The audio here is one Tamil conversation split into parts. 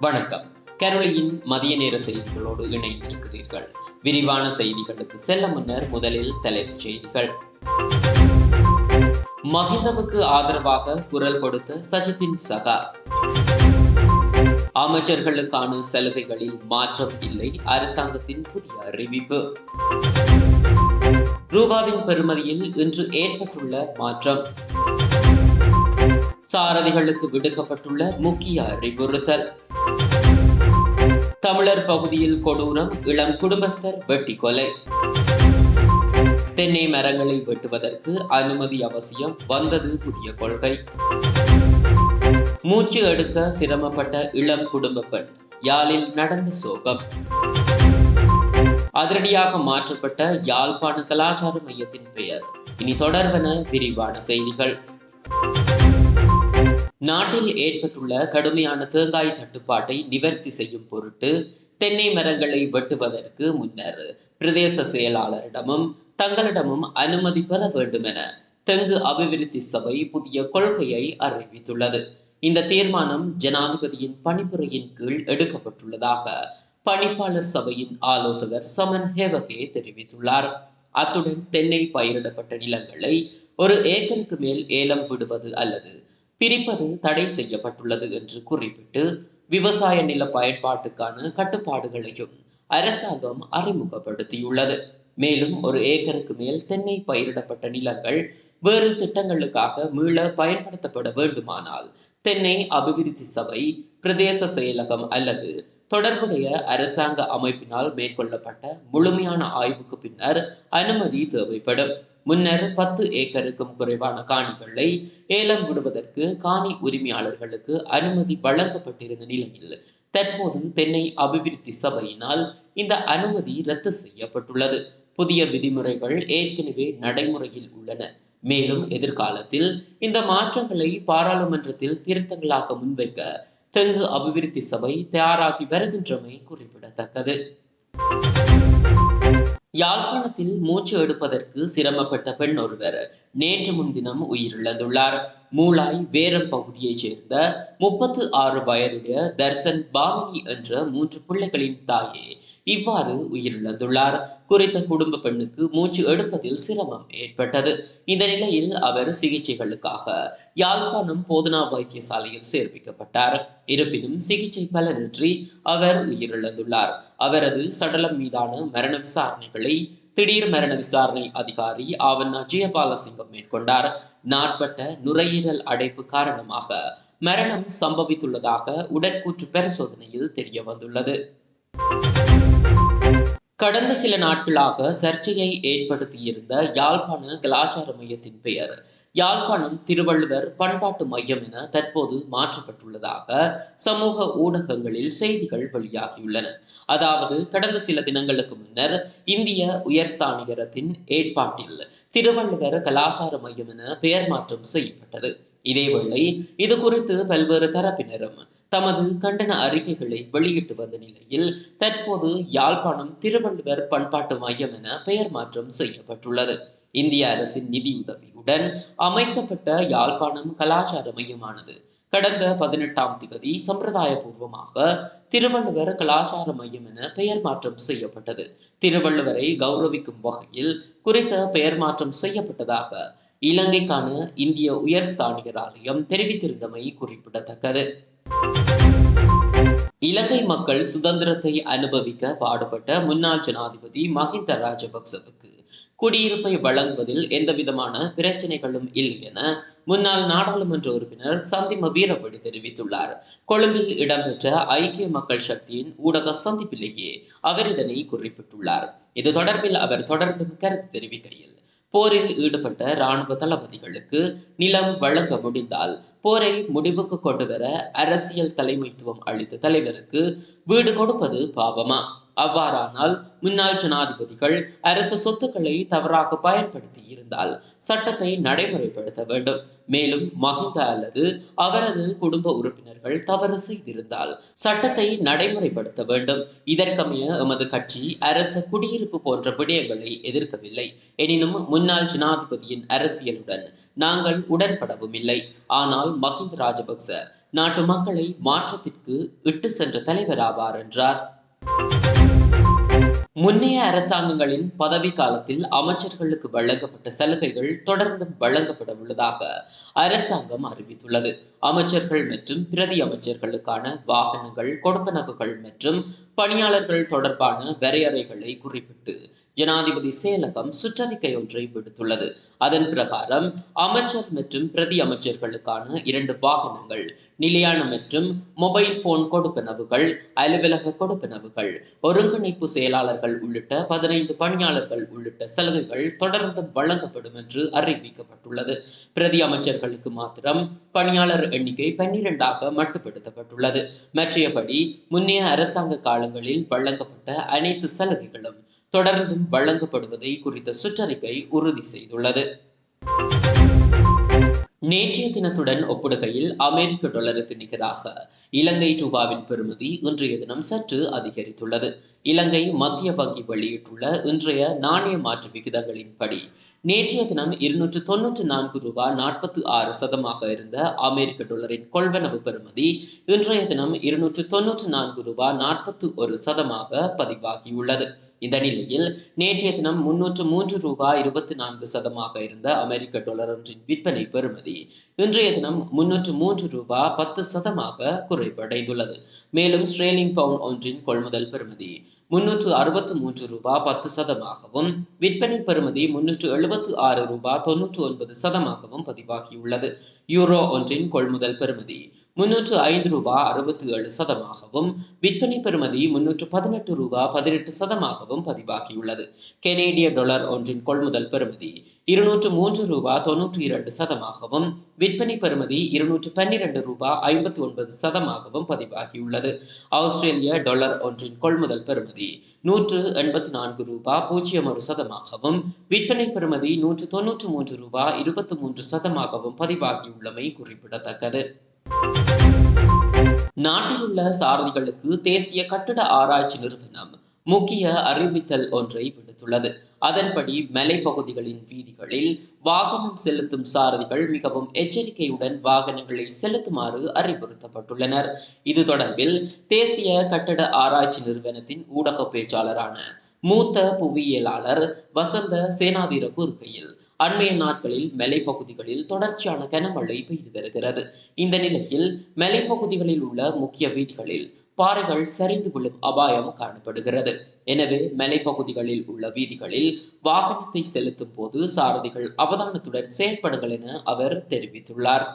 வணக்கம். கரோலியின் மதிய நேர செய்திகளோடு இணைந்திருக்கிறீர்கள். விரிவான செய்திகளுக்கு செல்ல முன்னர் முதலில் தலைப்புச் செய்திகள். மஹிந்தவுக்கு ஆதரவாக குரல் கொடுத்த சஜித்தின் சகா. அமைச்சர்களுக்கான சலுகைகளில் மாற்றம் இல்லை அரசாங்கத்தின் புதிய அறிவிப்பு. ரூபாவின் பெறுமதியில் இன்று ஏற்பட்டுள்ள மாற்றம். சாரதிகளுக்கு விடுக்கப்பட்டுள்ள முக்கிய அறிவுறுத்தல். தமிழர் பகுதியில் கொடூரம் இளம் குடும்பஸ்தர் வெட்டி கொலை. தென்னை மரங்களை வெட்டுவதற்கு அனுமதி அவசியம் வந்தது புதிய கொள்கை. மூச்சு எடுக்க சிரமப்பட்ட இளம் குடும்ப பெண் யாழில் நடந்த சோகம். அதிரடியாக மாற்றப்பட்ட யாழ்ப்பாண கலாச்சார மையத்தின் பெயர். இனி தொடர்வன விரிவான செய்திகள். நாட்டில் ஏற்பட்டுள்ள கடுமையான தேங்காய் தட்டுப்பாட்டை நிவர்த்தி செய்யும் பொருட்டு தென்னை மரங்களை வெட்டுவதற்கு முன்னர் பிரதேச செயலாளரிடமும் தங்களிடமும் அனுமதி பெற வேண்டும் என தெங்கு அபிவிருத்தி சபை புதிய கொள்கையை அறிவித்துள்ளது. இந்த தீர்மானம் ஜனாதிபதியின் பணிப்புரையின் கீழ் எடுக்கப்பட்டுள்ளதாக பணிப்பாளர் சபையின் ஆலோசகர் சமன் ஹேவகே தெரிவித்துள்ளார். அத்துடன் தென்னை பயிரிடப்பட்ட நிலங்களை ஒரு ஏக்கருக்கு மேல் ஏலம் விடுவது அல்லது பிரிப்பது தடை செய்யப்பட்டுள்ளது என்று குறிப்பிட்டு விவசாய நில பயன்பாட்டுக்கான கட்டுப்பாடுகளையும் அரசாங்கம் அறிமுகப்படுத்தியுள்ளது. மேலும் ஒரு ஏக்கருக்கு மேல் தென்னை பயிரிடப்பட்ட நிலங்கள் வேறு திட்டங்களுக்காக மீள பயன்படுத்தப்பட வேண்டுமானால் தென்னை அபிவிருத்தி சபை பிரதேச செயலகம் அல்லது தொடர்புடைய அரசாங்க அமைப்பினால் மேற்கொள்ளப்பட்ட முழுமையான ஆய்வுக்கு பின்னர் அனுமதி தேவைப்படும். முன்னர் பத்து ஏக்கருக்கும் குறைவான காணிகளை ஏலம் விடுவதற்கு காணி உரிமையாளர்களுக்கு அனுமதி வழங்கப்பட்டிருந்த நிலையில் தற்போது தென்னை அபிவிருத்தி சபையினால் இந்த அனுமதி ரத்து செய்யப்பட்டுள்ளது. புதிய விதிமுறைகள் ஏற்கனவே நடைமுறையில் உள்ளன. மேலும் எதிர்காலத்தில் இந்த மாற்றங்களை பாராளுமன்றத்தில் திருத்தங்களாக முன்வைக்க தெங்கு அபிவிருத்தி சபை தயாராகி வருகின்றமை குறிப்பிடத்தக்கது. யாழ்ப்பாணத்தில் மூச்சு எடுப்பதற்கு சிரமப்பட்ட பெண் ஒருவர் நேற்று முன்தினம் உயிரிழந்துள்ளார். மூளாய் வேரம் பகுதியைச் சேர்ந்த முப்பத்து ஆறு வயதுடைய தர்சன் பாமினி என்ற மூன்று பிள்ளைகளின் தாயே இவ்வாறு உயிரிழந்துள்ளார். குறித்த குடும்ப பெண்ணுக்கு மூச்சு எடுப்பதில் சிரமம் ஏற்பட்டது. இந்த நிலையில் அவர் சிகிச்சைகளுக்காக யாழ்ப்பாணம் போதனா வைத்தியசாலையில் சேர்ப்பிக்கப்பட்டார். இருப்பினும் சிகிச்சை பலனின்றி அவர் உயிரிழந்துள்ளார். அவரது சடலம் மீதான மரண விசாரணைகளை திடீர் மரண விசாரணை அதிகாரி ஆவண்ணா ஜெயபாலசிங்கம் மேற்கொண்டார். நாட்பட்ட நுரையீரல் அடைப்பு காரணமாக மரணம் சம்பவித்துள்ளதாக உடற்கூற்று பரிசோதனையில் தெரிய வந்துள்ளது கடந்த சில நாட்களாக சர்ச்சையை ஏற்படுத்தியிருந்த யாழ்ப்பாண கலாச்சார மையத்தின் பெயர் யாழ்ப்பாணம் திருவள்ளுவர் பண்பாட்டு மையம் என தற்போது மாற்றப்பட்டுள்ளதாக சமூக ஊடகங்களில் செய்திகள் வெளியாகியுள்ளன. அதாவது கடந்த சில தினங்களுக்கு முன்னர் இந்திய உயர்ஸ்தானிகரத்தின் ஏற்பாட்டில் திருவள்ளுவர் கலாச்சார மையம் என பெயர் மாற்றம் செய்யப்பட்டது. இதேவேளை இது குறித்து பல்வேறு தரப்பினரும் தமது கண்டன அறிக்கைகளை வெளியிட்டு வந்த நிலையில் தற்போது யாழ்ப்பாணம் திருவள்ளுவர் பண்பாட்டு மையம் என பெயர் மாற்றம் செய்யப்பட்டுள்ளது. இந்திய அரசின் நிதியுதவியுடன் அமைக்கப்பட்ட யாழ்ப்பாணம் கலாச்சார மையமானது கடந்த பதினெட்டாம் திகதி சம்பிரதாயபூர்வமாக திருவள்ளுவர் கலாச்சார மையம் என பெயர் மாற்றம் செய்யப்பட்டது. திருவள்ளுவரை கௌரவிக்கும் வகையில் குறித்த பெயர் மாற்றம் செய்யப்பட்டதாக இலங்கைக்கான இந்திய உயர்ஸ்தானிகர் ஆலயம் தெரிவித்திருந்தமை குறிப்பிடத்தக்கது. இலங்கை மக்கள் சுதந்திரத்தை அனுபவிக்க பாடுபட்ட முன்னாள் ஜனாதிபதி மஹிந்த ராஜபக்சவுக்கு குடியிருப்பை வழங்குவதில் எந்தவிதமான பிரச்சனைகளும் இல்லை என முன்னாள் நாடாளுமன்ற உறுப்பினர் சந்திம வீரபடி தெரிவித்துள்ளார். கொழும்பில் இடம்பெற்ற ஐக்கிய மக்கள் சக்தியின் ஊடக சந்திப்பிலேயே அவர் இதனை குறிப்பிட்டுள்ளார். இது தொடர்பில் அவர் தொடர்ந்தும் கருத்து தெரிவிக்கையில் போரில் ஈடுபட்ட இராணுவ தளபதிகளுக்கு நிலம் வழங்க முடிந்தால் போரை முடிவுக்கு கொண்டு வர அரசியல் தலைமைத்துவம் அளித்த தலைவருக்கு வீடு கொடுப்பது பாவமா? அவ்வாறானால் முன்னாள் ஜனாதிபதிகள் அரசு சொத்துக்களை தவறாக பயன்படுத்தி இருந்தால் சட்டத்தை நடைமுறைப்படுத்த வேண்டும். மேலும் மஹிந்த அல்லது அவரது குடும்ப உறுப்பினர்கள் தவறு செய்திருந்தால் சட்டத்தை நடைமுறைப்படுத்த வேண்டும். இதற்கமைய எமது கட்சி அரச குடியிருப்பு போன்ற விடயங்களை எதிர்க்கவில்லை. எனினும் முன்னாள் ஜனாதிபதியின் அரசியலுடன் நாங்கள் உடன்படவும் இல்லை ஆனால் மஹிந்த ராஜபக்ச நாட்டு மக்களை மாற்றத்திற்கு இட்டு சென்ற தலைவராவார் என்றார். முன்னைய அரசாங்கங்களின் பதவி காலத்தில் அமைச்சர்களுக்கு வழங்கப்பட்ட சலுகைகள் தொடர்ந்து வழங்கப்பட உள்ளதாக அரசாங்கம் அறிவித்துள்ளது. அமைச்சர்கள் மற்றும் பிரதி அமைச்சர்களுக்கான வாகனங்கள் கொடுப்பனவுகள் மற்றும் பணியாளர்கள் தொடர்பான வரையறைகளை குறிப்பிட்டு ஜனாதிபதி செயலகம் சுற்றறிக்கை ஒன்றை விடுத்துள்ளது. அதன் பிரகாரம் அமைச்சர் மற்றும் பிரதி அமைச்சர்களுக்கான இரண்டு வாகனங்கள் நிலையான மற்றும் மொபைல் போன் கொடுப்பனவுகள் அலுவலக கொடுப்பனவுகள் ஒருங்கிணைப்பு செயலாளர்கள் உள்ளிட்ட பதினைந்து பணியாளர்கள் உள்ளிட்ட சலுகைகள் தொடர்ந்து வழங்கப்படும் என்று அறிவிக்கப்பட்டுள்ளது. பிரதி அமைச்சர்களுக்கு மாத்திரம் பணியாளர் எண்ணிக்கை பன்னிரண்டாக மட்டுப்படுத்தப்பட்டுள்ளது. மற்றையபடி முன்னைய அரசாங்க காலங்களில் வழங்கப்பட்ட அனைத்து சலுகைகளும் தொடர்ந்தும் வழங்கப்படுவதை குறித்த சுற்றறிக்கை உறுதி செய்துள்ளது. நேற்றைய தினத்துடன் ஒப்பிடுகையில் அமெரிக்க டாலருக்கு நிகராக இலங்கை ரூபாவின் பெறுமதி இன்றைய தினம் சற்று அதிகரித்துள்ளது. இலங்கை மத்திய வங்கி வெளியிட்டுள்ள இன்றைய நாணய மாற்று விகிதங்களின்படி நேற்றைய தினம் இருநூற்று தொன்னூற்று நான்கு ரூபாய் நாற்பத்தி ஆறு சதமாக இருந்த அமெரிக்க டாலரின் கொள்வனவு பெறுமதி இன்றைய தினம் இருநூற்று தொன்னூற்று நான்கு ரூபாய் நாற்பத்தி ஒரு சதமாக பதிவாகியுள்ளது. இந்த நிலையில் நேற்றைய தினம் முன்னூற்று மூன்று ரூபாய் இருபத்தி நான்கு சதமாக இருந்த அமெரிக்க டாலர் ஒன்றின் விற்பனை பெறுமதி இன்றைய தினம் முன்னூற்று மூன்று ரூபாய் பத்து சதமாக குறைவடைந்துள்ளது மேலும் ஸ்ட்ரேலிங் பவுண்ட் ஒன்றின் கொள்முதல் பெறுமதி முன்னூற்று அறுபத்து மூன்று ரூபாய் பத்து சதமாகவும் விற்பனை பெறுமதி முன்னூற்று எழுபத்து ஆறு ரூபாய் தொன்னூற்று ஒன்பது சதமாகவும் பதிவாகியுள்ளது. யூரோ ஒன்றின் கொள்முதல் பெறுமதி முன்னூற்று ஐந்து ரூபாய் அறுபத்தி ஏழு சதமாகவும் விற்பனை பெறுமதி முன்னூற்று பதினெட்டு ரூபாய் பதினெட்டு சதமாகவும் பதிவாகியுள்ளது. கெனேடிய டாலர் ஒன்றின் கொள்முதல் பெறுமதி இருநூற்று மூன்று ரூபா தொன்னூற்றி இரண்டு சதமாகவும் விற்பனை பெறுமதி இருநூற்று பன்னிரண்டு ரூபா ஐம்பத்தி ஒன்பது சதமாகவும் பதிவாகியுள்ளது. ஆஸ்திரேலிய டாலர் ஒன்றின் கொள்முதல் பெறுமதி நூற்று எண்பத்தி நான்கு ரூபா பூஜ்ஜியம் ஒரு சதமாகவும் விற்பனை பெறுமதி நூற்று தொன்னூற்று மூன்று ரூபா இருபத்தி மூன்று சதமாகவும் பதிவாகியுள்ளமை குறிப்பிடத்தக்கது. நாட்டில் உள்ள சாரதிகளுக்கு தேசிய கட்டட ஆராய்ச்சி நிறுவனம் முக்கிய அறிவித்தல் ஒன்றை விடுத்துள்ளது. அதன்படி மலைப்பகுதிகளின் வீதிகளில் வாகனம் செலுத்தும் சாரதிகள் மிகவும் எச்சரிக்கையுடன் வாகனங்களை செலுத்துமாறு அறிவுறுத்தப்பட்டுள்ளனர். இது தொடர்பில் தேசிய கட்டட ஆராய்ச்சி நிறுவனத்தின் ஊடக பேச்சாளரான மூத்த புவியியலாளர் வசந்த சேனாதிர கூறுகையில் அண்மைய நாட்களில் மலைப்பகுதிகளில் தொடர்ச்சியான கனமழை பெய்து வருகிறது. இந்த நிலையில் மலைப்பகுதிகளில் உள்ள முக்கிய வீதிகளில் பாறைகள் சரிந்து விழும் அபாயம் காணப்படுகிறது. எனவே மலைப்பகுதிகளில் உள்ள வீதிகளில் வாகனத்தை செலுத்தும் போது சாரதிகள் அவதானத்துடன் செயற்படுங்கள் என அவர் தெரிவித்துள்ளார்.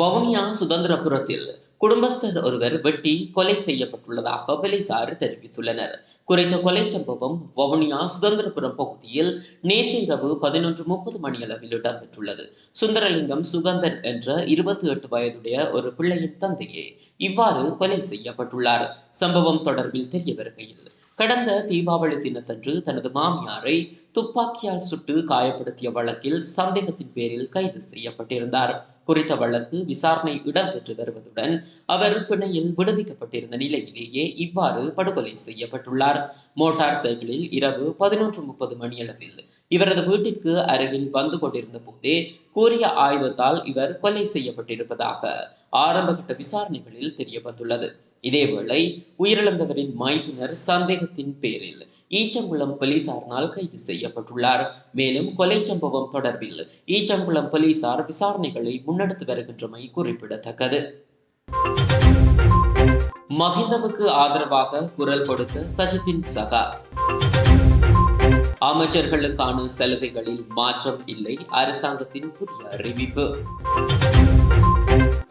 வவுனியா சுதந்திரபுரத்தில் குடும்பஸ்தர் ஒருவர் வெட்டி கொலை செய்யப்பட்டுள்ளதாக போலீசார் தெரிவித்துள்ளனர். குறித்த கொலை சம்பவம் வவுனியா சுதந்திரபுரம் பகுதியில் நேற்று இரவு பதினொன்று முப்பது மணியளவில் இடம்பெற்றுள்ளது. சுந்தரலிங்கம் சுகந்தன் என்ற இருபத்தி எட்டு வயதுடைய ஒரு பிள்ளையின் தந்தையே இவ்வாறு கொலை செய்யப்பட்டுள்ளார். சம்பவம் தொடர்பில் தெரிய வருகையில் கடந்த தீபாவளி தினத்தன்று தனது மாமியாரை துப்பாக்கியால் சுட்டு காயப்படுத்திய வழக்கில் சந்தேகத்தின் பேரில் கைது செய்யப்பட்டிருந்தார். குறித்த வழக்கு விசாரணை இடம்பெற்று வருவதுடன் அவர் பிணையில் விடுவிக்கப்பட்டிருந்த நிலையிலேயே இவ்வாறு படுகொலை செய்யப்பட்டுள்ளார். மோட்டார் சைக்கிளில் இரவு பதினொன்று முப்பது மணியளவில் இவரது வீட்டிற்கு அருகில் வந்து கொண்டிருந்த போதே கூறிய ஆயுதத்தால் இவர் கொலை செய்யப்பட்டிருப்பதாக ஆரம்பகட்ட விசாரணைகளில் தெரிய வந்துள்ளது இதேவேளை உயிரிழந்தவரின் மைத்துனர் சந்தேகத்தின் பேரில் ஈச்சங்குளம் போலீசாரினால் கைது செய்யப்பட்டுள்ளார். மேலும் கொலை சம்பவம் தொடர்பில் ஈச்சங்குளம் போலீசார் விசாரணைகளை முன்னெடுத்து வருகின்றமை குறிப்பிடத்தக்கது. மஹிந்தவுக்கு ஆதரவாக குரல் கொடுத்த சஜித்தின் சகா. அமைச்சர்களுக்கான சலுகைகளில் மாற்றம் இல்லை. அரசாங்கத்தின் புதிய அறிவிப்பு.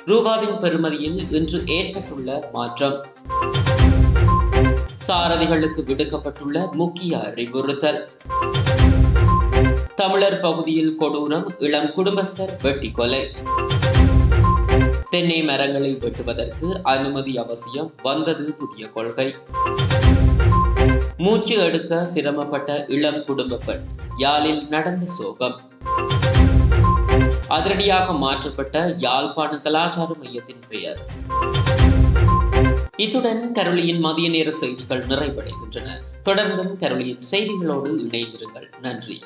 ரூபாவின் பெறுமதியில் இன்று ஏற்பட்டுள்ள மாற்றம். சாரதிகளுக்கு விடுக்கப்பட்டுள்ள முக்கிய அறிவுறுத்தல். தமிழர் பகுதியில் கொடூரம் இளம் குடும்பஸ்தர் வெட்டி கொலை. தென்னை மரங்களை வெட்டுவதற்கு அனுமதி அவசியம் வந்தது புதிய கொள்கை. மூச்சு எடுக்க சிரமப்பட்ட இளம் குடும்ப பெண் யாழில் நடந்த சோகம். அதிரடியாக மாற்றப்பட்ட யாழ்ப்பாண கலாச்சார மையத்தின் பெயர். இத்துடன் கருளியின் மதிய நேர செய்திகள் நிறைவடைகின்றன. தொடர்ந்தும் கரோலியின் செய்திகளோடு இணைந்திருங்கள். நன்றி.